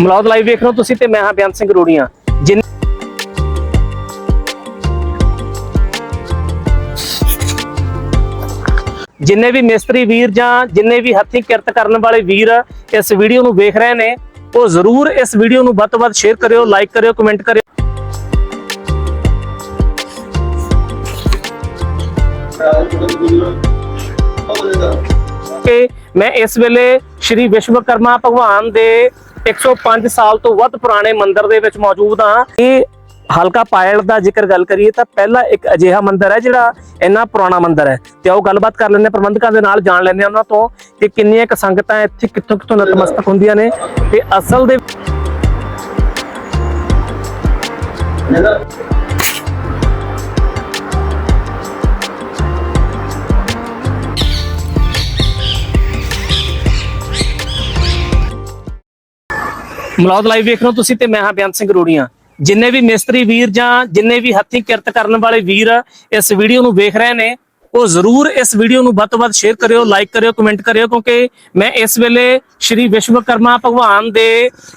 Malaud live ਵੇਖ ਰਹੇ ਹੋ ਤੁਸੀਂ ਤੇ ਮੈਂ ਹਾਂ ਬੇਅੰਤ ਸਿੰਘ ਰੋੜੀਆਂ। ਜਿਨ ਜਿੰਨੇ ਵੀ ਮਿਸਤਰੀ ਵੀਰ ਜਾਂ ਜਿੰਨੇ ਵੀ ਹੱਥੀਂ ਕਿਰਤ ਕਰਨ ਵਾਲੇ ਵੀਰ ਇਸ ਵੀਡੀਓ ਨੂੰ ਵੇਖ ਰਹੇ ਨੇ, ਉਹ ਜ਼ਰੂਰ ਇਸ ਵੀਡੀਓ ਨੂੰ ਵੱਧ ਤੋਂ ਵੱਧ ਸ਼ੇਅਰ ਕਰਿਓ ਲਾਈਕ ਕਰਿਓ ਕਮੈਂਟ ਕਰਿਓ। ਕਿ ਮੈਂ ਇਸ ਵੇਲੇ ਸ਼੍ਰੀ ਵਿਸ਼ਵਕਰਮਾ ਭਗਵਾਨ ਦੇ 105 ਸਾਲ ਤੋਂ ਵੱਧ ਪੁਰਾਣੇ ਮੰਦਿਰ ਦੇ ਵਿੱਚ ਮੌਜੂਦ ਹਾਂ। ਇਹ ਹਲਕਾ ਪਾਇਲ ਦਾ ਜ਼ਿਕਰ ਗੱਲ ਕਰੀਏ ਤਾਂ ਪਹਿਲਾ ਇੱਕ ਅਜਿਹਾ ਮੰਦਿਰ ਹੈ ਜਿਹੜਾ ਇੰਨਾ ਪੁਰਾਣਾ ਮੰਦਿਰ ਹੈ। ਤੇ ਆਓ ਗੱਲਬਾਤ ਕਰ ਲੈਂਦੇ ਪ੍ਰਬੰਧਕਾਂ ਦੇ ਨਾਲ ਜਾਣ ਲੈਂਦੇ ਹਾਂ ਉਹਨਾਂ ਤੋਂ ਕਿ ਕਿੰਨੀਆਂ ਕੁ ਸੰਗਤਾਂ ਇੱਥੇ ਕਿੱਥੋਂ ਕਿੱਥੋਂ ਨਤਮਸਤਕ ਹੁੰਦੀਆਂ ਨੇ। ਤੇ ਅਸਲ ਦੇ ਮਲੌਦ ਲਾਈਵ ਵੇਖ ਰਹੇ ਹੋ ਤੁਸੀਂ ਤੇ ਮੈਂ ਹਾਂ ਬੇਅੰਤ ਸਿੰਘ ਰੋੜੀਆਂ। ਜਿੰਨੇ ਵੀ ਮਿਸਤਰੀ ਵੀਰ ਜਾਂ ਜਿੰਨੇ ਵੀ ਹੱਥੀਂ ਕਿਰਤ ਕਰਨ ਵਾਲੇ ਵੀਰ ਇਸ ਵੀਡੀਓ ਨੂੰ ਵੇਖ ਰਹੇ ਨੇ, ਉਹ ਜ਼ਰੂਰ ਇਸ ਵੀਡੀਓ ਨੂੰ ਵੱਧ ਤੋਂ ਵੱਧ ਸ਼ੇਅਰ ਕਰਿਓ ਲਾਈਕ ਕਰਿਓ ਕਮੈਂਟ ਕਰਿਓ, ਕਿਉਂਕਿ ਮੈਂ ਇਸ ਵੇਲੇ ਸ਼੍ਰੀ ਵਿਸ਼ਵਕਰਮਾ ਭਗਵਾਨ ਦੇ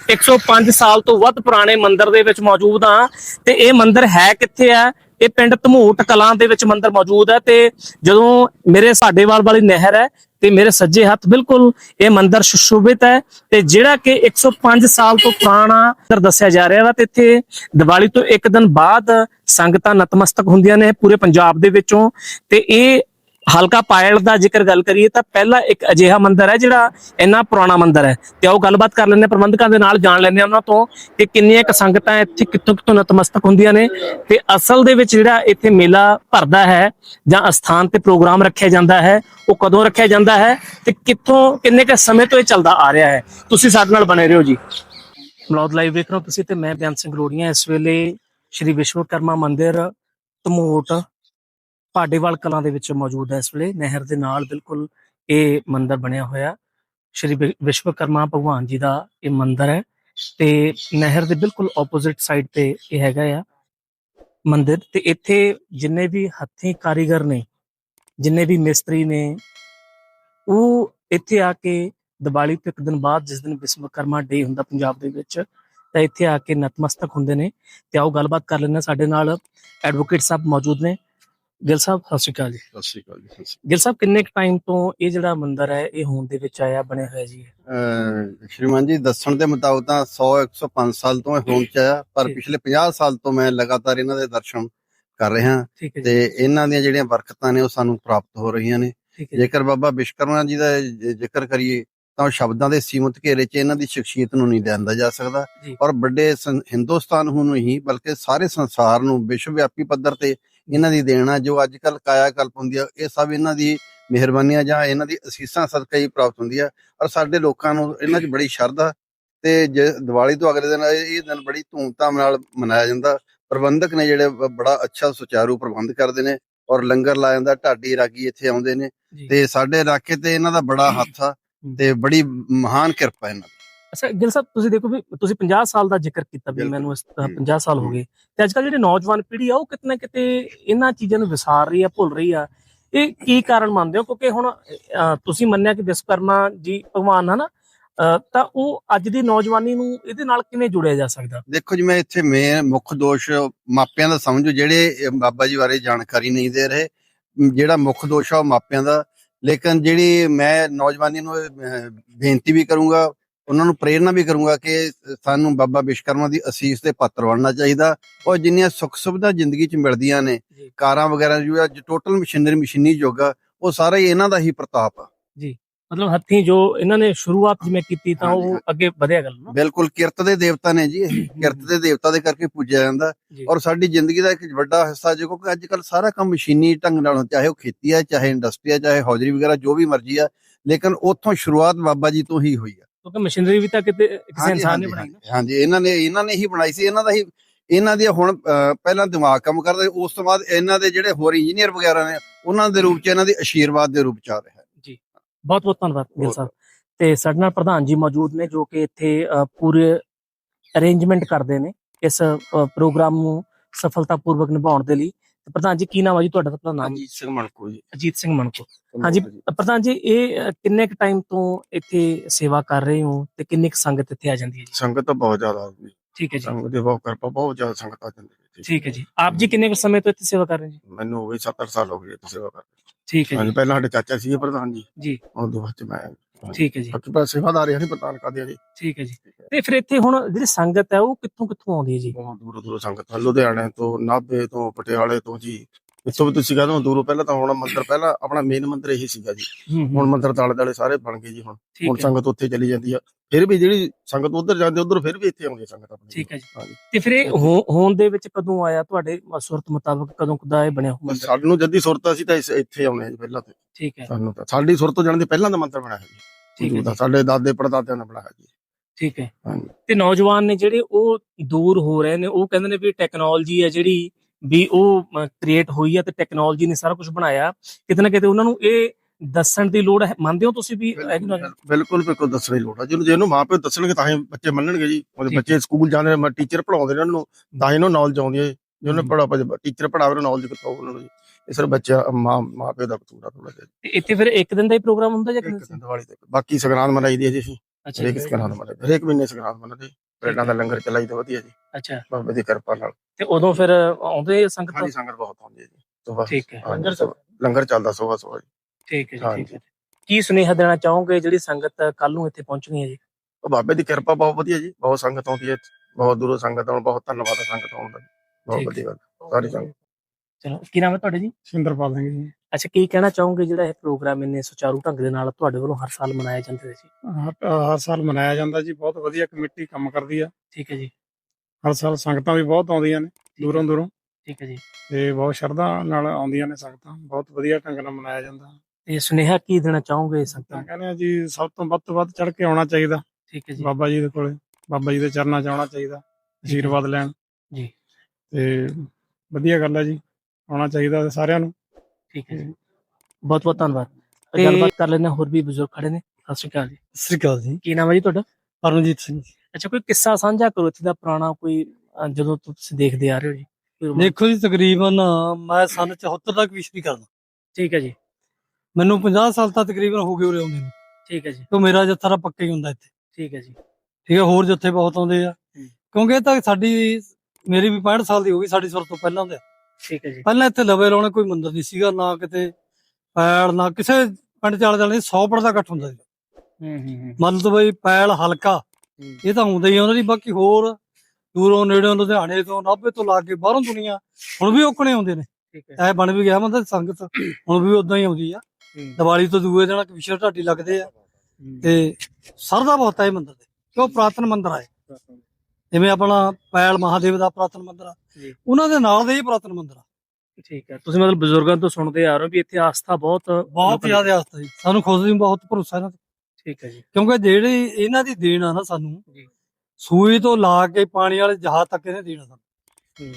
105 ਸਾਲ ਤੋਂ ਵੱਧ ਪੁਰਾਣੇ ਮੰਦਿਰ ਦੇ ਵਿੱਚ ਮੌਜੂਦ ਹਾਂ ਤੇ ਇਹ ਮੰਦਿਰ ਹੈ ਕਿੱਥੇ ਹੈ ਇਹ ਪਿੰਡ ਧਮੂਟ ਕਲਾਂ ਦੇ ਵਿੱਚ ਮੰਦਿਰ ਮੌਜੂਦ ਹੈ ਤੇ ਜਦੋਂ ਮੇਰੇ ਸਾਡੇਵਾਲ ਵਾਲੀ ਨਹਿਰ ਹੈ ਤੇ ਮੇਰੇ ਸੱਜੇ ਹੱਥ ਬਿਲਕੁਲ ਇਹ ਮੰਦਿਰ ਸੁਸ਼ੋਭਿਤ ਹੈ ਤੇ ਜਿਹੜਾ ਕਿ 105 ਸਾਲ ਤੋਂ ਪੁਰਾਣਾ ਮੰਦਿਰ ਦੱਸਿਆ ਜਾ ਰਿਹਾ ਵਾ ਤੇ ਇੱਥੇ ਦੀਵਾਲੀ ਤੋਂ ਇੱਕ ਦਿਨ ਬਾਅਦ ਸੰਗਤਾਂ ਨਤਮਸਤਕ ਹੁੰਦੀਆਂ ਨੇ ਪੂਰੇ ਪੰਜਾਬ ਦੇ ਵਿੱਚੋਂ ਤੇ ਇਹ ਹਲਕਾ ਪਾਇਲ ਦਾ ਜ਼ਿਕਰ ਗੱਲ ਕਰੀਏ ਤਾਂ ਪਹਿਲਾ ਇੱਕ ਅਜਿਹਾ ਮੰਦਿਰ ਹੈ ਜਿਹੜਾ ਇੰਨਾ ਪੁਰਾਣਾ ਮੰਦਿਰ ਹੈ ਤੇ ਆਓ ਗੱਲਬਾਤ ਕਰ ਲੈਂਦੇ ਹਾਂ, ਪ੍ਰਬੰਧਕਾਂ ਦੇ ਨਾਲ ਜਾਣ ਲੈਂਦੇ ਉਹਨਾਂ ਤੋਂ ਕਿ ਕਿੰਨੀਆਂ ਕੁ ਸੰਗਤਾਂ ਇੱਥੇ ਕਿੱਥੋਂ ਕਿੱਥੋਂ ਨਤਮਸਤਕ ਹੁੰਦੀਆਂ ਨੇ ਤੇ ਅਸਲ ਦੇ ਵਿੱਚ ਜਿਹੜਾ ਇੱਥੇ ਮੇਲਾ ਭਰਦਾ ਹੈ ਜਾਂ ਅਸਥਾਨ ਤੇ ਪ੍ਰੋਗਰਾਮ ਰੱਖਿਆ ਜਾਂਦਾ ਹੈ, ਉਹ ਕਦੋਂ ਰੱਖਿਆ ਜਾਂਦਾ ਹੈ ਤੇ ਕਿੱਥੋਂ ਕਿੰਨੇ ਕੁ ਸਮੇਂ ਤੋਂ ਇਹ ਚੱਲਦਾ ਆ ਰਿਹਾ ਹੈ। ਤੁਸੀਂ ਸਾਡੇ ਨਾਲ ਬਣੇ ਰਹੋ ਜੀ। ਮਲੌਦ ਲਾਈਵ ਵੇਖ ਰਹੇ ਹੋ ਤੁਸੀਂ ਤੇ ਮੈਂ ਬਿਆਨ ਸਿੰਘ ਰੋੜੀਆਂ ਇਸ ਵੇਲੇ ਸ਼੍ਰੀ ਵਿਸ਼ਵਕਰਮਾ ਮੰਦਿਰ ਤਮੋਟ ਪਾਡੇਵਾਲ ਕਲਾਂ ਦੇ ਵਿੱਚ ਮੌਜੂਦ ਹੈ। ਇਸ ਵੇਲੇ ਨਹਿਰ ਦੇ ਨਾਲ ਬਿਲਕੁਲ ਇਹ ਮੰਦਿਰ ਬਣਿਆ ਹੋਇਆ ਸ਼੍ਰੀ ਵਿ- ਵਿਸ਼ਵਕਰਮਾ ਭਗਵਾਨ ਜੀ ਦਾ ਇਹ ਮੰਦਿਰ ਹੈ ਤੇ ਨਹਿਰ ਦੇ ਬਿਲਕੁਲ ਆਪੋਜ਼ਿਟ ਸਾਈਡ ਤੇ ਇਹ ਹੈਗਾ ਆ ਮੰਦਿਰ ਤੇ ਇੱਥੇ ਜਿੰਨੇ ਵੀ ਹੱਥੀਂ ਕਾਰੀਗਰ ਨੇ, ਜਿੰਨੇ ਵੀ ਮਿਸਤਰੀ ਨੇ, ਉਹ ਇੱਥੇ ਆ ਕੇ ਦੀਵਾਲੀ ਤੋਂ ਇੱਕ ਦਿਨ ਬਾਅਦ ਜਿਸ ਦਿਨ ਵਿਸ਼ਵਕਰਮਾ ਡੇ ਹੁੰਦਾ ਪੰਜਾਬ ਦੇ ਵਿੱਚ, ਤਾਂ ਇੱਥੇ ਆ ਕੇ ਨਤਮਸਤਕ ਹੁੰਦੇ ਨੇ। ਤੇ ਆਓ ਗੱਲਬਾਤ ਕਰ ਲੈਂਦੇ ਸਾਡੇ ਨਾਲ ਐਡਵੋਕੇਟ ਸਾਹਿਬ ਮੌਜੂਦ ਨੇ। ਗਿਲ ਸਾਹਿਬ ਸਤਿ ਸ਼੍ਰੀ ਅਕਾਲ ਜੀ। ਸਤਿ ਸ਼੍ਰੀ ਅਕਾਲ ਜੀ ਸਤਿ ਸ਼੍ਰੀ ਗਿਲ ਸਾਹਿਬ ਕਿੰਨੇ ਟਾਈਮ ਤੋਂ ਇਹ ਜਿਹੜਾ ਮੰਦਿਰ ਹੈ ਇਹ ਹੋਂਦ ਦੇ ਵਿੱਚ ਆਇਆ ਬਣਿਆ ਹੋਇਆ ਜੀ? ਅਕਾਲ ਅਹ ਸ਼੍ਰੀਮਾਨ ਜੀ ਦੱਸਣ ਦੇ ਮੁਤਾਬਕ ਤਾਂ 100 105 ਸਾਲ ਤੋਂ ਇਹ ਹੋਂਦ ਚ ਆਇਆ ਪਰ। ਪਿਛਲੇ 50 ਸਾਲ ਤੋਂ ਮੈਂ ਲਗਾਤਾਰ ਇਹਨਾਂ ਦੇ ਦਰਸ਼ਨ ਕਰ ਰਿਹਾ। ਠੀਕ ਹੈ ਤੇ ਇਹਨਾਂ ਦੀਆਂ ਜਿਹੜੀਆਂ ਬਰਕਤਾਂ ਨੇ ਉਹ ਸਾਨੂੰ ਪ੍ਰਾਪਤ ਹੋ ਰਹੀਆਂ ਨੇ। ਠੀਕ ਹੈ ਜੀ, ਜੇਕਰ ਬਾਬਾ ਵਿਸ਼ਕਰਮਾ ਜੀ ਦਾ ਜ- ਜ਼ਿਕਰ ਕਰੀਏ ਤਾਂ ਉਹ ਸ਼ਬਦਾਂ ਦੇ ਸੀਮਤ ਘੇਰੇ 'ਚ ਇਹਨਾਂ ਦੀ ਸ਼ਖਸੀਅਤ ਨੂੰ ਨਹੀਂ ਲਿਆਂਦਾ ਜਾ ਸਕਦਾ। ਜੀ। ਔਰ ਵੱਡੇ ਸੰ- ਹਿੰਦੁਸਤਾਨ ਨੂੰ ਨਹੀਂ ਬਲਕਿ ਸਾਰੇ ਸੰਸਾਰ ਨੂੰ ਵਿਸ਼ਵ ਵਿਆਪੀ ਪੱਧਰ ਤੇ ਇਹਨਾਂ ਦੀ ਦੇਣਾ ਜੋ ਅੱਜ ਕੱਲ ਕਾਇਆ ਕਲਪ ਹੁੰਦੀ ਆ ਇਹ ਸਭ ਇਹਨਾਂ ਦੀ ਮਿਹਰਬਾਨੀਆਂ ਜਾਂ ਇਹਨਾਂ ਦੀ ਅਸੀਸਾਂ ਸਦਕਾ ਹੀ ਪ੍ਰਾਪਤ ਹੁੰਦੀ ਆ। ਔਰ ਸਾਡੇ ਲੋਕਾਂ ਨੂੰ ਇਹਨਾਂ 'ਚ ਬੜੀ ਸ਼ਰਧਾ ਤੇ ਜੇ ਦੀਵਾਲੀ ਤੋਂ ਅਗਲੇ ਦਿਨ ਇਹ ਦਿਨ ਬੜੀ ਧੂਮਧਾਮ ਨਾਲ ਮਨਾਇਆ ਜਾਂਦਾ। ਪ੍ਰਬੰਧਕ ਨੇ ਜਿਹੜੇ ਬੜਾ ਅੱਛਾ ਸੁਚਾਰੂ ਪ੍ਰਬੰਧ ਕਰਦੇ ਨੇ ਔਰ ਲੰਗਰ ਲਾ ਜਾਂਦਾ ਢਾਡੀ ਰਾਗੀ ਇੱਥੇ ਆਉਂਦੇ ਨੇ। ਤੇ ਸਾਡੇ ਇਲਾਕੇ ਤੇ ਇਹਨਾਂ ਦਾ ਬੜਾ ਹੱਥ ਆ ਤੇ ਬੜੀ ਮਹਾਨ ਕਿਰਪਾ ਇਹਨਾਂ ਦੀ। ਅੱਛਾ ਗਿਲ ਸਾਹਿਬ ਤੁਸੀਂ ਦੇਖੋ ਵੀ ਤੁਸੀਂ 50 ਸਾਲ ਦਾ ਜ਼ਿਕਰ ਕੀਤਾ ਵੀ। ਮੈਨੂੰ ਇਸ ਤਰ੍ਹਾਂ ਹਮ, 50 ਸਾਲ ਹੋ। ਗਏ ਤੇ ਅੱਜ ਕੱਲ ਜਿਹੜੀ ਨੌਜਵਾਨ ਪੀੜ੍ਹੀ ਆ ਉਹ ਕਿਤਨਾ ਕਿਤੇ ਇਹਨਾਂ ਚੀਜ਼ਾਂ ਨੂੰ ਵਿਸਾਰ ਰਹੀ ਆ ਭੁੱਲ ਰਹੀ ਆ। ਇਹ ਕੀ ਕਾਰਨ ਮੰਨਦੇ ਹੋ? ਕਿਉਂਕਿ ਹੁਣ ਤੁਸੀਂ ਮੰਨਿਆ ਕਿ ਵਿਸ਼ਵਕਰਮਾ ਜੀ ਭਗਵਾਨ ਹਨ ਤਾਂ ਉਹ ਅੱਜ ਦੀ ਨੌਜਵਾਨੀ ਨੂੰ ਇਹਦੇ ਨਾਲ ਕਿਵੇਂ ਜੋੜਿਆ ਜਾ ਸਕਦਾ? ਦੇਖੋ ਜੀ ਮੈਂ ਇੱਥੇ ਮੈਂ ਮੁੱਖ ਦੋਸ਼ ਮਾਪਿਆਂ ਦਾ ਸਮਝੋ ਜਿਹੜੇ ਬਾਬਾ ਜੀ ਬਾਰੇ ਜਾਣਕਾਰੀ ਨਹੀਂ ਦੇ ਰਹੇ ਜਿਹੜਾ ਮੁੱਖ ਦੋਸ਼ ਆ ਉਹ ਮਾਪਿਆਂ ਦਾ। ਲੇਕਿਨ ਜਿਹੜੀ ਮੈਂ ਨੌਜਵਾਨੀ ਨੂੰ ਬੇਨਤੀ ਵੀ ਕਰੂੰਗਾ ਉਹਨਾਂ ਨੂੰ ਪ੍ਰੇਰਣਾ ਵੀ ਕਰੂੰਗਾ ਕਿ ਸਾਨੂੰ ਬਾਬਾ ਵਿਸ਼ਕਰਮਾ ਦੀ ਅਸੀਸ ਦੇ ਪਾਤਰ ਬਣਨਾ ਚਾਹੀਦਾ। ਔਰ ਜਿੰਨੀਆਂ ਸੁੱਖ ਸੁਵਿਧਾ ਜ਼ਿੰਦਗੀ 'ਚ ਮਿਲਦੀਆਂ ਨੇ ਜੀ। ਕਾਰਾਂ ਵਗੈਰਾ ਜੋ ਆ ਟੋਟਲ ਮਸ਼ੀਨਰੀ ਮਸ਼ੀਨੀ ਯੁੱਗ ਆ ਉਹ ਸਾਰਾ ਹੀ ਇਹਨਾਂ ਦਾ ਹੀ ਪ੍ਰਤਾਪ ਆ। ਮਤਲਬ ਹੱਥੀਂ ਜੋ ਇਹਨਾਂ ਨੇ ਸ਼ੁਰੂਆਤ ਜਿਵੇਂ ਕੀਤੀ ਤਾਂ ਉਹ। ਅੱਗੇ ਵਧਿਆ ਗੱਲ ਨਾ। ਬਿਲਕੁਲ ਕਿਰਤ ਦੇ ਦੇਵਤਾ ਨੇ ਜੀ ਕਿਰਤ ਦੇ ਦੇਵਤਾ ਦੇ ਕਰਕੇ ਪੂਜਿਆ ਜਾਂਦਾ। ਜੀ। ਔਰ ਸਾਡੀ ਜ਼ਿੰਦਗੀ ਦਾ ਇੱਕ ਵੱਡਾ ਹਿੱਸਾ ਜੋ ਕਿਉਂਕਿ ਅੱਜ ਕੱਲ ਸਾਰਾ ਕੰਮ ਮਸ਼ੀਨੀ ਢੰਗ ਨਾਲ ਹੁੰਦਾ, ਚਾਹੇ ਉਹ ਖੇਤੀ ਹੈ ਚਾਹੇ ਇੰਡਸਟਰੀ ਹੈ ਚਾਹੇ ਹੌਜਰੀ ਵਗੈਰਾ ਜੋ ਵੀ ਮਰਜ਼ੀ ਆ ਲੇਕਿਨ ਉੱਥੋਂ ਸ਼ੁਰੂਆਤ ਬਾਬਾ ਜੀ ਤੋਂ ਹੀ ਹੋਈ ਆ। ਕਿਉਂਕਿ ਮਸ਼ੀਨਰੀ ਵੀ ਤਾਂ ਕਿਤੇ ਕਿਸੇ ਇਨਸਾਨ ਨੇ ਬਣਾਈ ਨਾ। ਹਾਂਜੀ ਇਹਨਾਂ ਨੇ ਇਹਨਾਂ ਨੇ ਹੀ ਬਣਾਈ ਸੀ ਇਹਨਾਂ ਦਾ ਹੀ ਇਹਨਾਂ ਦੀ ਹੁਣ ਪਹਿਲਾਂ ਦਿਮਾਗ ਕੰਮ ਕਰਦਾ ਸੀ, ਉਸ ਤੋਂ ਬਾਅਦ ਇਹਨਾਂ ਦੇ ਜਿਹੜੇ ਹੋਰ ਇੰਜੀਨੀਅਰ ਵਗੈਰਾ ਨੇ ਉਹਨਾਂ ਦੇ ਰੂਪ ਚ ਇਹਨਾਂ ਦੀ ਆਸ਼ੀਰਵਾਦ ਦੇ ਰੂਪ ਚ ਆ ਰਿਹਾ ਹੈ। ਬਹੁਤ ਬਹੁਤ ਧੰਨਵਾਦ ਗਿਲ ਸਾਹਿਬ। ਤੇ ਸਾਡੇ ਨਾਲ ਪ੍ਰਧਾਨ ਜੀ ਮੌਜੂਦ ਨੇ ਜੋ ਕਿ ਇੱਥੇ ਪੂਰੇ ਅਰੇਂਜਮੈਂਟ ਕਰਦੇ ਨੇ ਇਸ ਪ੍ਰੋਗਰਾਮ ਨੂੰ ਸਫਲਤਾਪੂਰਵਕ ਨਿਭਾਉਣ ਦੇ ਲਈ। ਪ੍ਰਧਾਨ ਜੀ ਕੀ ਨਾਮ ਹੈ ਜੀ ਤੁਹਾਡਾ? ਤਾਂ ਨਾਮ? ਹਾਂਜੀ ਸਿੰਘ ਮਣਕੋ ਜੀ। ਅਜੀਤ ਸਿੰਘ ਮਣਕੋ। ਹਾਂਜੀ ਪ੍ਰਧਾਨ ਜੀ ਇਹ ਕਿੰਨੇ ਕ ਟਾਈਮ ਤੋਂ ਇੱਥੇ ਸੇਵਾ ਕਰ ਰਹੇ ਹੋ ਤੇ ਕਿੰਨੀ ਕ ਸੰਗਤ ਇੱਥੇ ਆ ਜਾਂਦੀ ਹੈ ਜੀ? ਸੰਗਤ ਤਾਂ ਬਹੁਤ ਜ਼ਿਆਦਾ ਆ ਜੀ ਠੀਕ ਹੈ ਜੀ। ਸੰਗਤ ਦੇ ਬਹੁਤ ਕਿਰਪਾ ਬਹੁਤ ਜ਼ਿਆਦਾ ਸੰਗਤ ਆ ਜਾਂਦੀ ਹੈ ਜੀ। ਠੀਕ ਹੈ ਜੀ। ਆਪ ਜੀ ਕਿੰਨੇ ਕ ਸਮੇਂ ਤੋਂ ਇੱਥੇ ਸੇਵਾ ਕਰ ਰਹੇ ਜੀ? ਮੈਨੂੰ ਹੋ ਗਏ 70 ਸਾਲ ਹੋ ਗਏ ਇੱਥੇ ਸੇਵਾ ਕਰਦੇ ਠੀਕ ਹੈ ਜੀ। ਪਹਿਲਾਂ ਸਾਡੇ ਚਾਚਾ ਸੀ ਪ੍ਰਧਾਨ ਜੀ। ਜੀ। ਹੁਣ ਦੋ ਬਾਅਦ ਚ ਮੈਂ ਠੀਕ ਹੈ ਜੀ। ਬਾਕੀ ਸੇਵਾਦਾਰ ਹੀ ਪ੍ਰਧਾਨ ਕਰਦੇ ਆ ਜੀ। ਠੀਕ ਹੈ ਜੀ। ਤੇ ਫਿਰ ਇੱਥੇ ਹੁਣ ਜਿਹੜੀ ਸੰਗਤ ਹੈ ਉਹ ਕਿੱਥੋਂ ਕਿੱਥੋਂ ਆਉਂਦੀ ਹੈ ਜੀ? ਬਹੁਤ ਦੂਰੋਂ ਦੂਰੋਂ ਸੰਗਤ ਆ। ਲੁਧਿਆਣੇ ਤੋਂ ਨਾਭੇ ਤੋਂ ਪਟਿਆਲੇ ਤੋਂ ਜੀ। ਇੱਥੋਂ ਵੀ ਤੁਸੀਂ ਕਹਿੰਦੇ ਹੋ ਦੂਰੋਂ ਪਹਿਲਾਂ ਤਾਂ ਹੁਣ ਮੰਦਿਰ ਪਹਿਲਾਂ ਆਪਣਾ ਮੇਨ ਮੰਦਿਰ ਇਹੀ ਸੀਗਾ ਜੀ। ਹੁਣ ਮੰਦਿਰ ਤਾਲੇ ਤਾਲੇ ਸਾਰੇ ਬਣ ਗਏ ਜੀ ਹੁਣ। ਹੁਣ ਹੈ। ਸੰਗਤ ਉੱਥੇ ਚਲੀ ਜਾਂਦੀ ਆ। ਫਿਰ ਵੀ ਜਿਹੜੀ ਸੰਗਤ ਉਧਰ ਜਾਂਦੀ ਉਧਰ ਫਿਰ ਵੀ ਇੱਥੇ ਆਉਂਦੀ ਸੰਗਤ ਆਪਣੀ। ਠੀਕ ਹੈ ਜੀ। ਤੇ ਫਿਰ ਇਹ ਹੋ- ਹੋਣ ਦੇ ਵਿੱਚ ਕਦੋਂ ਆਇਆ ਤੁਹਾਡੇ ਸੁਰਤ ਮੁਤਾਬਕ? ਕਦੋਂ ਕਦਾ ਇਹ ਬਣਿਆ ਮੰਦਿਰ? ਸਾਨੂੰ ਜੱਦੀ ਸੁਰਤ ਅਸੀਂ ਤਾਂ ਇੱਥੇ ਆਉਣੇ ਆ ਜੀ ਪਹਿਲਾਂ ਤੇ। ਠੀਕ ਹੈ। ਸਾਨੂੰ ਤਾਂ ਸਾਡੀ ਸੁਰਤ ਜਾਣ ਦੇ ਪਹਿਲਾਂ ਦਾ ਮੰਤਰ ਬਣਾਇਆ ਜੀ। ਠੀਕ ਹੈ ਸਾਡੇ ਦਾਦੇ ਪੜਦਾਦਿਆਂ ਨੇ ਬਣਾਇਆ ਜੀ। ਠੀਕ ਹੈ। ਤੇ ਨੌਜਵਾਨ ਨੇ ਜਿਹੜੇ ਉਹ ਦੂਰ ਹੋ ਰਹੇ ਨੇ ਉਹ ਕਹਿੰਦੇ ਨੇ ਵੀ ਟੈਕਨੋਲੋਜੀ ਹੈ ਜਿਹੜੀ ਵੀ ਉਹ ਕ੍ਰੀਏਟ ਹੋਈ ਹੈ ਤੇ ਟੈਕਨੋਲੋਜੀ ਨੇ ਸਾਰਾ ਕੁਝ ਬਣਾਇਆ। ਕਿਤੇ ਨਾ ਕਿਤੇ ਉਹਨਾਂ ਨੂੰ ਇਹ ਦੱਸਣ ਦੀ ਲੋੜ ਹੈ। ਮੰਨਦੇ ਹੋ ਤੁਸੀਂ ਵੀ? ਬਿਲਕੁਲ ਬਿਲਕੁਲ ਦੱਸਣ ਦੀ ਲੋੜ ਆ। ਜਿਹਨੂੰ ਜਿਹਨੂੰ ਮਾਪੇ ਦੱਸਣਗੇ ਤਾਂ ਹੀ ਬੱਚੇ ਮੰਨਣਗੇ ਜੀ। ਉਹਦੇ। ਬੱਚੇ ਸਕੂਲ ਜਾਂਦੇ ਨੇ ਟੀਚਰ ਪੜਾਉਂਦੇ ਨੇ ਉਹਨਾਂ ਨੂੰ ਤਾਂ ਹੀ ਉਹਨਾਂ ਨੌਲੇਜ ਆਉਂਦੀ ਹੈ ਜੇ। ਉਹਨੇ ਹਮ। ਪੜਾ ਟੀਚਰ ਪੜਾਵੇ ਨੌਲੇਜ ਕਿੱਥੋਂ ਉਹਨਾਂ ਨੂੰ ਇਹ ਸਿਰ ਬੱਚਾ ਮਾਂ ਮਾਪੇ ਦਾ ਕਸੂਰ ਆ ਥੋੜਾ ਜਿਹਾ ਇੱਥੇ ਫਿਰ ਇੱਕ ਦਿਨ ਦਾ ਹੀ ਪ੍ਰੋਗਰਾਮ ਹੁੰਦਾ ਜਾਂ ਕਿੰਨੇ ਦਿਨ ਬਾਕੀ ਸੰਗਰਾਂਦ ਮਨਾਈ ਦੀ ਹੈ ਜੀ ਅਸੀਂ। ਅੱਛਾ ਹਰੇਕ। ਸੰਗਰਾਂਦ ਮਨਾਈ ਹਰੇਕ ਮਹੀਨੇ ਸੰਗਰਾਂਦ ਮਨਾਈ ਪਿੰਡਾਂ ਦਾ ਲੰਗਰ ਚਲਾਈ ਤਾਂ ਵਧੀਆ ਜੀ। ਅੱਛਾ। ਬਾਬੇ ਦੀ ਕਿਰਪਾ ਨਾਲ। ਤੇ ਉਦੋਂ ਫਿਰ ਆਉਂਦੇ ਸੰਗਤ? ਹਾਂਜੀ ਸੰਗਤ ਬਹੁਤ ਆਉਂਦੀ ਹੈ ਜੀ। ਸੁਬਾਹ ਠੀਕ ਹੈ। ਸੁਬਾਹ। ਲੰਗਰ ਚੱਲਦਾ ਸੁਬਾਹ ਜੀ। ਠੀਕ ਹੈ ਜੀ। ਠੀਕ ਹੈ ਕੀ ਸੁਨੇਹਾ ਦੇਣਾ ਚਾਹੋਗੇ ਜਿਹੜੀ ਸੰਗਤ ਕੱਲ ਨੂੰ ਇੱਥੇ ਪਹੁੰਚਣੀ ਹੈ ਜੀ? ਉਹ ਬਾਬੇ ਦੀ ਕਿਰਪਾ ਬਹੁਤ ਵਧੀਆ ਜੀ। ਬਹੁਤ ਸੰਗਤ ਆਉਂਦੀ ਹੈ ਬਹੁਤ ਦੂਰੋਂ ਸੰਗਤ ਆਉਣ ਬਹੁਤ ਧੰਨਵਾਦ ਸੰਗਤ ਆਉਣ ਦਾ ਬਹੁਤ ਵਧੀਆ ਗੱਲ ਸਾਰੀ ਸੰਗਤ। ਚਲੋ ਕੀ ਨਾਮ ਹੈ ਤੁਹਾਡਾ ਜੀ? ਸਿੰਦਰਪਾਲ ਸਿੰਘ ਜੀ। ਅੱਛਾ ਕੀ ਕਹਿਣਾ ਚਾਹੋਗੇ ਜਿਹੜਾ ਇਹ ਪ੍ਰੋਗਰਾਮ ਇੰਨੇ ਸੁਚਾਰੂ ਢੰਗ ਦੇ ਨਾਲ ਤੁਹਾਡੇ ਵੱਲੋਂ ਹਰ ਸਾਲ ਮਨਾਇਆ ਜਾਂਦਾ ਜੀ? ਹਰ ਹਰ ਸਾਲ ਮਨਾਇਆ ਜਾਂਦਾ ਜੀ ਬਹੁਤ ਵਧੀਆ ਕਮੇਟੀ ਕੰਮ ਕਰਦੀ ਆ। ਠੀਕ ਹੈ ਜੀ। ਹਰ ਸਾਲ ਸੰਗਤਾਂ ਵੀ ਬਹੁਤ ਆਉਂਦੀਆਂ ਨੇ ਦੂਰੋਂ ਦੂਰੋਂ। ਠੀਕ ਹੈ ਜੀ। ਤੇ ਬਹੁਤ ਸ਼ਰਧਾ ਨਾਲ ਆਉਂਦੀਆਂ ਨੇ ਸੰਗਤਾਂ ਬਹੁਤ ਵਧੀਆ ਢੰਗ ਨਾਲ ਮਨਾਇਆ ਜਾਂਦਾ। ਤੇ ਸੁਨੇਹਾ ਕੀ ਦੇਣਾ ਚਾਹੋਗੇ ਤਾਂ ਸੰਗਤਾਂ ਕਹਿੰਦੇ ਆ ਜੀ ਸਭ ਤੋਂ ਵੱਧ ਤੋਂ ਵੱਧ ਚੜ ਕੇ ਆਉਣਾ ਚਾਹੀਦਾ। ਠੀਕ ਹੈ ਜੀ। ਬਾਬਾ ਜੀ ਦੇ ਕੋਲੇ ਬਾਬਾ ਜੀ ਦੇ ਚਰਨਾਂ 'ਚ ਆਉਣਾ ਚਾਹੀਦਾ ਆਸ਼ੀਰਵਾਦ ਲੈਣ। ਜੀ। ਤੇ ਵਧੀਆ ਗੱਲ ਹੈ ਜੀ। ਆਉਣਾ ਚਾਹੀਦਾ ਸਾਰਿਆਂ ਨੂੰ। ਠੀਕ ਹੈ ਜੀ। ਬਹੁਤ ਬਹੁਤ ਧੰਨਵਾਦ। ਤੇ ਗੱਲਬਾਤ ਕਰ ਲੈਣਾ ਹੋਰ ਵੀ ਬਜ਼ੁਰਗ ਖੜੇ ਨੇ। ਸਤਿ ਸ਼੍ਰੀ ਅਕਾਲ ਜੀ। ਸ੍ਰੀ ਅਕਾਲ ਜੀ। ਕੀ ਨਾਮ ਹੈ ਜੀ ਤੁਹਾਡਾ? ਪਰਮਜੀਤ ਸਿੰਘ। ਜੀ ਅੱਛਾ ਕੋਈ ਕਿੱਸਾ ਸਾਂਝਾ ਕਰੋ ਇੱਥੇ ਦਾ ਪੁਰਾਣਾ ਕੋਈ ਜਦੋਂ ਤੋਂ ਤੁਸੀਂ ਦੇਖਦੇ ਆ ਰਹੇ ਹੋ ਜੀ। ਕੋਈ ਰੋਮਾਂਚ- ਦੇਖੋ ਜੀ ਤਕਰੀਬਨ ਮੈਂ ਸੰਨ 74 ਤੱਕ ਵਿਸ਼ਰੀ ਕਰਦਾ। ਠੀਕ ਹੈ ਜੀ। ਮੈਨੂੰ 50 ਸਾਲ ਤਾਂ ਤਕਰੀਬਨ ਹੋ ਗਏ ਉਰੇ ਆਉਂਦੇ ਨੂੰ। ਠੀਕ ਹੈ ਜੀ। ਤੇ ਮੇਰਾ ਜੱਥਾ ਤਾਂ ਪੱਕਾ ਹੀ ਹੁੰਦਾ ਇੱਥੇ। ਠੀਕ ਹੈ ਜੀ। ਠੀਕ ਹੈ ਹੋਰ ਜੱਥੇ ਬਹੁਤ ਆਉਂਦੇ ਆ। ਕਿਉਂਕਿ ਇਹ ਤਾਂ ਸਾਡੀ ਮੇਰੀ ਵੀ 65 ਸਾਲ ਦੀ ਹੋ ਗਈ ਸਾਡੀ ਸੁਰ ਤੋਂ ਪਹਿਲਾਂ ਦੇ ਠੀਕ ਹੈ ਜੀ। ਪਹਿਲਾਂ ਇੱਥੇ ਲਵੇ ਲਾਉਣੇ ਕੋਈ ਮੰਦਰ ਨਹੀਂ ਸੀਗਾ ਨਾ ਕਿਤੇ ਪੈਲ ਨਾ ਕਿਸੇ ਪਿੰਡ ਚਾਲ ਚਾਲ ਨਹੀਂ 100 ਪਿੰਡ ਦਾ ਇਕੱਠ ਹੁੰਦਾ ਸੀ। ਹੂੰ ਹੂੰ ਮਤਲਬ ਬਈ ਪੈਲ ਹਲਕਾ। ਇਹ ਤਾਂ ਹੁੰਦੇ ਹੀ ਉਹਨਾਂ ਦੀ ਬਾਕੀ ਹੋਰ ਦੂਰੋਂ ਨੇੜਿਓਂ ਲੁਧਿਆਣੇ ਤੋਂ ਨਾਭੇ ਤੋਂ ਲਾ ਕੇ ਬਾਹਰੋਂ ਦੁਨੀਆ ਹੁਣ ਵੀ ਓਕਣੇ ਆਉਂਦੇ ਨੇ। ਐ ਬਣ ਵੀ ਗਿਆ ਮਤਲਬ ਸੰਗਤ ਹੁਣ ਵੀ ਉਦਾਂ ਹੀ ਆਉਂਦੀ ਆ। ਦੀਵਾਲੀ ਤੋਂ ਦੂਏ ਦਿਨ ਕਵੀਸ਼ਰ ਢਾਡੀ ਲੱਗਦੇ ਆ ਤੇ ਸਰਦਾ ਬਹੁਤ ਹੈ ਇਹ ਮੰਦਿਰ ਤੇ ਕਿਉਂ ਪ੍ਰਾਤਨ ਮੰਦਿਰ ਆ ਇਹ। ਜਿਵੇਂ ਆਪਣਾ ਪੈਲ ਮਹਾਦੇਵ ਦਾ ਪ੍ਰਾਤਨ ਮੰਦਿਰ ਆ ਜੀ। ਉਹਨਾਂ ਦੇ ਨਾਲ ਦੇ ਹੀ ਪ੍ਰਾਤਨ ਮੰਦਿਰ ਆ। ਠੀਕ ਹੈ। ਤੁਸੀਂ ਮਤਲਬ ਬਜ਼ੁਰਗਾਂ ਤੋਂ ਸੁਣਦੇ ਆ ਰਹੇ ਹੋ ਵੀ ਇੱਥੇ ਆਸਥਾ ਬਹੁਤ ਬਹੁਤ ਜ਼ਿਆਦਾ ਆਸਤਾ ਜੀ। ਸਾਨੂੰ ਖੁਦ ਨੂੰ ਬਹੁਤ ਭਰੋਸਾ ਇਹਨਾਂ ਤੇ। ਠੀਕ ਹੈ ਜੀ। ਕਿਉਂਕਿ ਜਿਹੜੀ ਇਹਨਾਂ ਦੀ ਦੇਣ ਆ ਨਾ ਸਾਨੂੰ ਜੀ। ਸੂਈ ਤੋਂ ਲਾ ਕੇ ਪਾਣੀ ਵਾਲੇ ਜਹਾਜ਼ ਤੱਕ ਇਹਨੇ ਦੇਣਾ ਸਾਨੂੰ।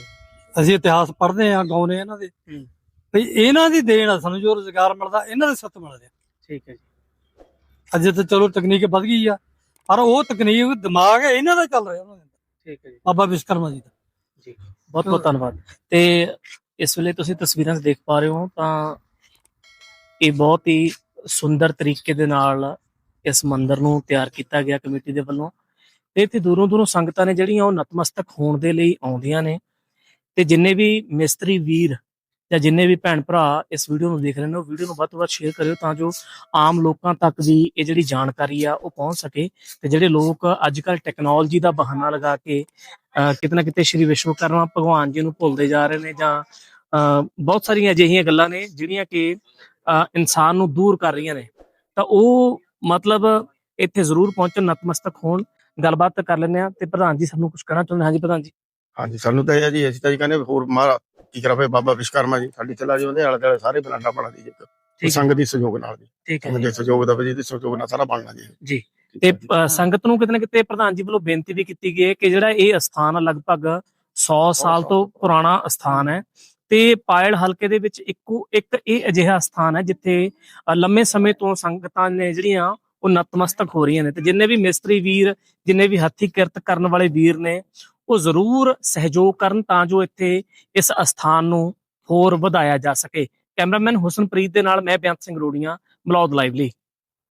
ਅਸੀਂ ਇਤਿਹਾਸ ਪੜ੍ਹਦੇ ਆ ਗਾਉਨੇ ਇਹਨਾਂ ਦੇ। ਵੀ ਇਹਨਾਂ ਦੀ ਦੇਣ ਆ ਸਾਨੂੰ ਜੋ ਰੋਜ਼ਗਾਰ ਮਿਲਦਾ ਇਹਨਾਂ ਦੇ ਸੱਤ ਮਿਲਦੇ ਆ। ਠੀਕ ਹੈ ਜੀ। ਅੱਜ ਤੇ ਚਲੋ ਤਕਨੀਕ ਵੱਧ ਗਈ ਆ ਪਰ ਉਹ ਤਕਨੀਕ ਦਿਮਾਗ ਇਹਨਾਂ ਦਾ ਚੱਲ ਰਿਹਾ ਉਹਨਾਂ ਦੇ। ਠੀਕ ਹੈ ਜੀ। ਬਾਬਾ ਵਿਸ਼ਕਰਮਾ ਜੀ ਦਾ। ਬਹੁਤ ਬਹੁਤ ਧੰਨਵਾਦ। ਤੇ ਇਸ ਵੇਲੇ ਤੁਸੀਂ ਤਸਵੀਰਾਂ ਦੇਖ ਪਾ ਰਹੇ ਹੋ ਤਾਂ ਇਹ ਬਹੁਤ ਹੀ ਸੁੰਦਰ ਤਰੀਕੇ ਦੇ ਨਾਲ ਇਸ ਮੰਦਿਰ ਨੂੰ ਤਿਆਰ ਕੀਤਾ ਗਿਆ ਕਮੇਟੀ ਦੇ ਵੱਲੋਂ। ਤੇ ਇੱਥੇ ਦੂਰੋਂ ਦੂਰੋਂ ਸੰਗਤਾਂ ਨੇ ਜਿਹੜੀਆਂ ਉਹ ਨਤਮਸਤਕ ਹੋਣ ਦੇ ਲਈ ਆਉਂਦੀਆਂ ਨੇ। ਤੇ ਜਿੰਨੇ ਵੀ ਮਿਸਤਰੀ ਵੀਰ ਜਾਂ ਜਿੰਨੇ ਵੀ ਭੈਣ ਭਰਾ ਇਸ ਵੀਡੀਓ ਨੂੰ ਦੇਖ ਰਹੇ ਨੇ, ਉਹ ਵੀਡੀਓ ਨੂੰ ਵੱਧ ਤੋਂ ਵੱਧ ਸ਼ੇਅਰ ਕਰਿਓ ਤਾਂ ਜੋ ਆਮ ਲੋਕਾਂ ਤੱਕ ਵੀ ਇਹ ਜਿਹੜੀ ਜਾਣਕਾਰੀ ਆ ਉਹ ਪਹੁੰਚ ਸਕੇ ਤੇ ਜਿਹੜੇ ਲੋਕ ਅੱਜ ਕੱਲ ਟੈਕਨੋਲੋਜੀ ਦਾ ਬਹਾਨਾ ਲਗਾ ਕੇ, ਅਹ, ਕਿਤੇ ਨਾ ਕਿਤੇ ਸ਼੍ਰੀ ਵਿਸ਼ਵਕਰਮਾ ਭਗਵਾਨ ਜੀ ਨੂੰ ਭੁੱਲਦੇ ਜਾ ਰਹੇ ਨੇ ਜਾਂ ਬਹੁਤ ਸਾਰੀਆਂ ਅਜਿਹੀਆਂ ਗੱਲਾਂ ਨੇ ਜਿਹੜੀਆਂ ਕਿ ਇਨਸਾਨ ਨੂੰ ਦੂਰ ਕਰ ਰਹੀਆਂ ਨੇ। ਤਾਂ ਉਹ ਮਤਲਬ ਇੱਥੇ ਜ਼ਰੂਰ ਪਹੁੰਚਣ, ਨਤਮਸਤਕ ਹੋਣ, ਗੱਲਬਾਤ ਕਰ ਲੈਂਦੇ ਆ ਤੇ ਪ੍ਰਧਾਨ ਜੀ ਸਾਨੂੰ ਕੁਝ ਕਹਿਣਾ ਚਾਹੁੰਦੇ? ਹਾਂ ਜੀ ਪ੍ਰਧਾਨ ਜੀ। ਹਾਂਜੀ, ਸਾਨੂੰ ਤਾਂ ਇਹ ਜੀ, ਅਸੀਂ ਤਾਂ ਜੀ ਕਹਿੰਦੇ ਹੋਰ ਕੀ ਕਰਾਵੇ ਬਾਬਾ ਵਿਸ਼ਕਰਮਾ ਜੀ ਸਾਡੀ ਚਲਾ ਜੀ ਉਹਦੇ ਆਲੇ ਦੁਆਲੇ ਸਾਰੇ ਬਲਾਂਡਾ ਬਣਾ ਦੀ ਜੀ। ਸੰਗਤ ਦੀ ਸਹਿਯੋਗ ਨਾਲ ਜੀ। ਠੀਕ ਹੈ ਸੰਗਤ। ਦੇ ਸਹਿਯੋਗ ਦਾ ਵੀ ਜੀ ਸਹਿਯੋਗ ਨਾਲ ਸਾਰਾ ਬਣਨਾ ਜੀ। ਜੀ। ਤੇ ਸੰਗਤ ਨੂੰ ਕਿਤੇ ਨਾ ਕਿਤੇ ਪ੍ਰਧਾਨ ਜੀ ਵੱਲੋਂ ਬੇਨਤੀ ਵੀ ਕੀਤੀ ਗਈ ਹੈ ਕਿ ਜਿਹੜਾ ਇਹ ਅਸਥਾਨ ਆ ਲਗਭਗ 100 ਸਾਲ ਤੋਂ ਪੁਰਾਣਾ। ਅਸਥਾਨ ਹੈ ਤੇ ਪਾਇਲ ਹਲਕੇ ਦੇ ਵਿੱਚ ਇੱਕੋ ਇੱਕ ਇਹ ਅਜਿਹਾ ਸਥਾਨ ਹੈ ਜਿੱਥੇ ਅ, ਲੰਮੇ ਸਮੇਂ ਤੋਂ ਸੰਗਤਾਂ ਨੇ ਜਿਹੜੀਆਂ ਉਹ ਨਤਮਸਤਕ ਹੋ ਰਹੀਆਂ ਨੇ ਤੇ ਜਿੰਨੇ ਵੀ ਮਿਸਤਰੀ ਵੀਰ ਜਿੰਨੇ ਵੀ ਹੱਥੀ ਕਿਰਤ ਕਰਨ ਵਾਲੇ ਵੀਰ ਨੇ ਉਹ ਜ਼ਰੂਰ ਸਹਿਯੋਗ ਕਰਨ ਤਾਂ ਜੋ ਇੱਥੇ ਇਸ ਅਸਥਾਨ ਨੂੰ ਹੋਰ ਵਧਾਇਆ ਜਾ ਸਕੇ। ਕੈਮਰਾਮੈਨ ਹੁਸਨਪ੍ਰੀਤ ਦੇ ਨਾਲ ਮੈਂ ਬੇਅੰਤ ਸਿੰਘ ਰੋੜੀਆਂ, ਮਲੌਦ ਲਾਈਵ ਲਈ।